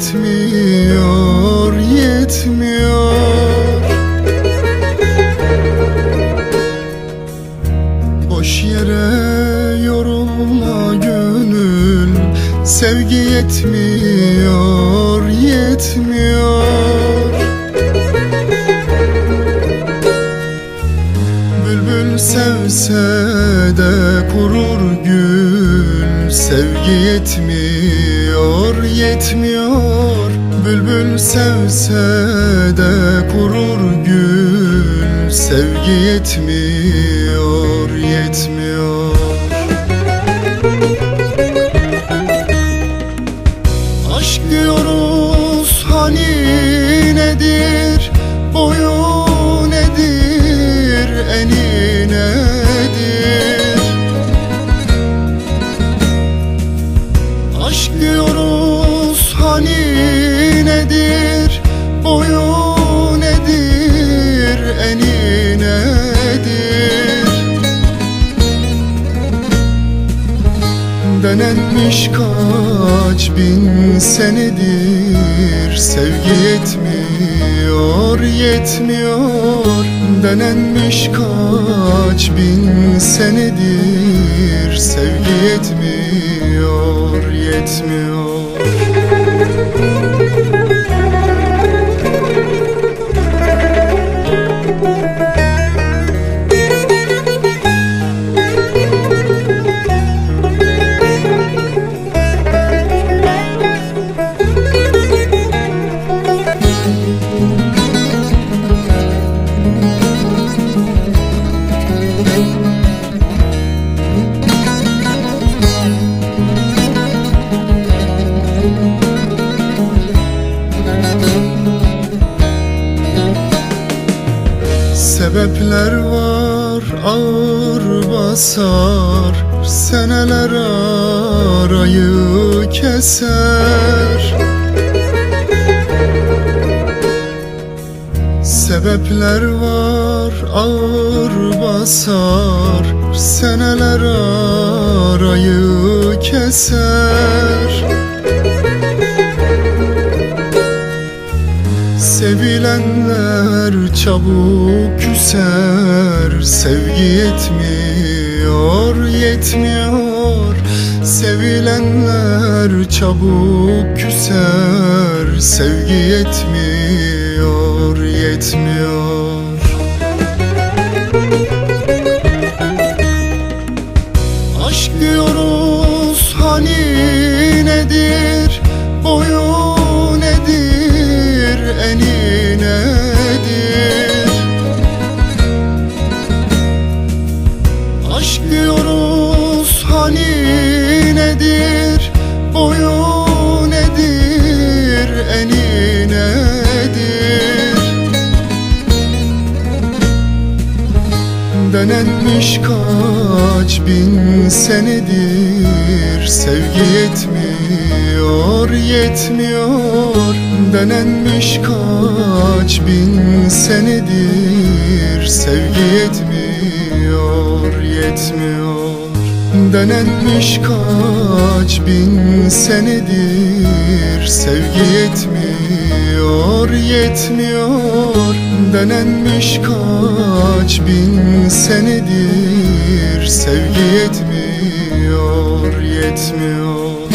yetmiyor, yetmiyor. Boş yere yorulma gönül Sevgi yetmiyor, yetmiyor. Bülbül sevse de kurur gül Sevgi yetmiyor, yetmiyor Bülbül sevse de kurur gül. Sevgi yetmiyor, yetmiyor hani nedir? Boyu nedir? Eni nedir? Denenmiş kaç bin senedir Sevgi yetmiyor, yetmiyor. Denenmiş kaç bin senedir Sevgi yetmiyor, yetmiyor Sebepler var ağır basar. Seneler arayı keser. Sebepler var ağır basar. Seneler arayı keser Sevilenler çabuk küser. Sevgi yetmiyor, yetmiyor. Sevilenler çabuk küser. Sevgi yetmiyor, yetmiyor nedir? Boyu nedir? Eni nedir? Denenmiş kaç bin senedir Sevgi yetmiyor, yetmiyor. Denenmiş kaç bin senedir Sevgi yetmiyor, yetmiyor Denenmiş kaç bin senedir Sevgi yetmiyor, yetmiyor Denenmiş kaç bin senedir Sevgi yetmiyor, yetmiyor